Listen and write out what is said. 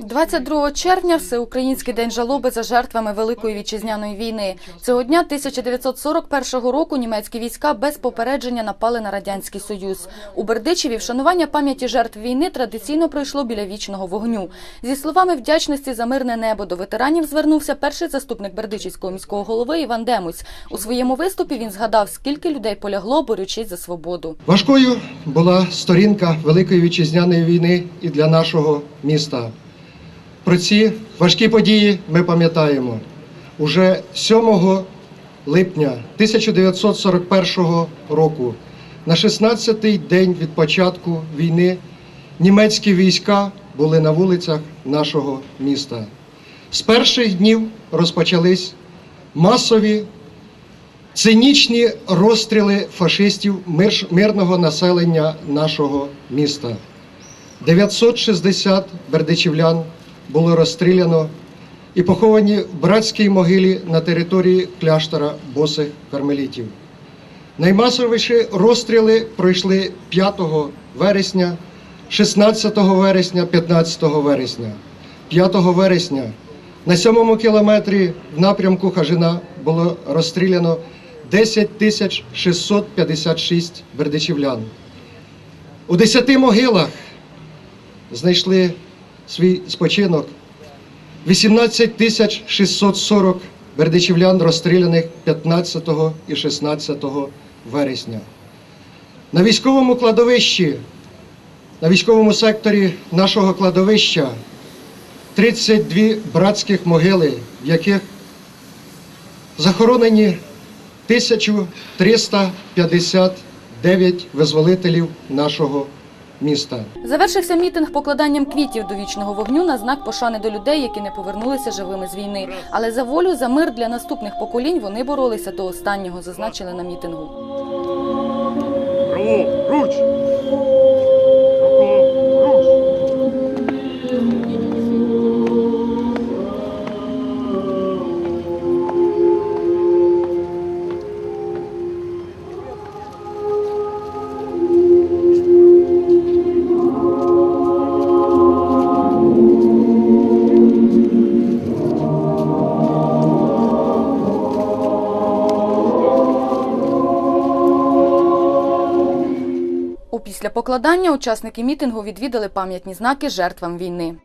22 червня Всеукраїнський день жалоби за жертвами Великої вітчизняної війни. Цього дня 1941 року німецькі війська без попередження напали на радянський союз. У Бердичеві вшанування пам'яті жертв війни традиційно пройшло біля вічного вогню. Зі словами вдячності за мирне небо до ветеранів звернувся перший заступник Бердичівського міського голови Іван Демусь. У своєму виступі він згадав, скільки людей полягло, борючись за свободу. Важкою була сторінка Великої вітчизняної війни і для нашого міста. Про ці важкі події ми пам'ятаємо. Уже 7 липня 1941 року, на 16-й день від початку війни, німецькі війська були на вулицях нашого міста. З перших днів розпочались масові цинічні розстріли фашистів мирного населення нашого міста. 960 бердичівлян було розстріляно і поховані в братській могилі на території кляштора босих кармелітів. Наймасовіші розстріли пройшли 5 вересня, 16 вересня, 15 вересня. 5 вересня на 7 кілометрі в напрямку Хажина було розстріляно 10 тисяч 656 бердичівлян. У 10 могилах знайшли свій спочинок 18 тисяч 640 бердичівлян, розстріляних 15 і 16 вересня. На військовому кладовищі, на військовому секторі нашого кладовища 32 братських могили, в яких захоронені 1359 визволителів нашого міста. Завершився мітинг покладанням квітів до вічного вогню на знак пошани до людей, які не повернулися живими з війни. Але за волю, за мир для наступних поколінь вони боролися до останнього, зазначили на мітингу. Руч! Після покладання учасники мітингу відвідали пам'ятні знаки жертвам війни.